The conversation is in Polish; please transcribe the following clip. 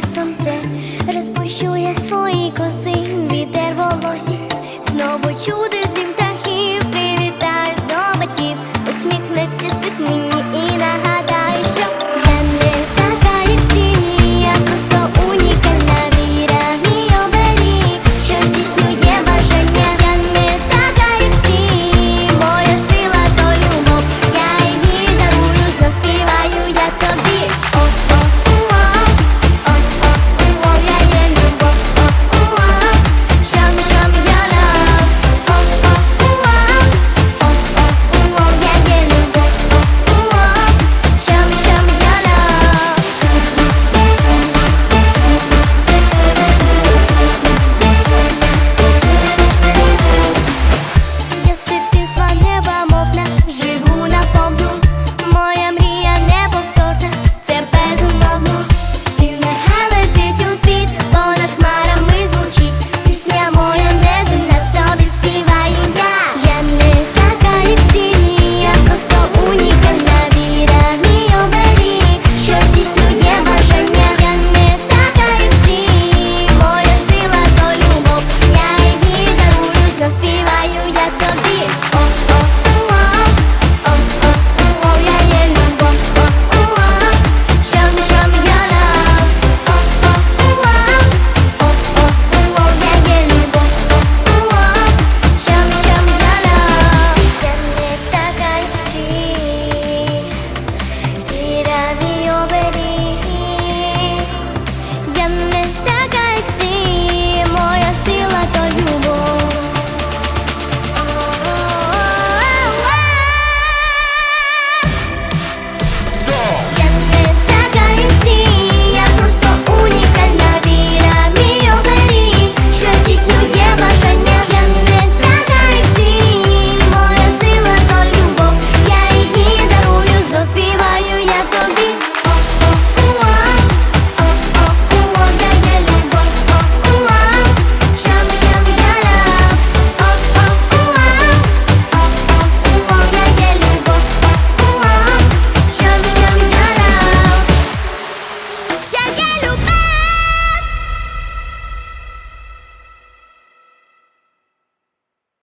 niechcący Rozbusiuję swojego syna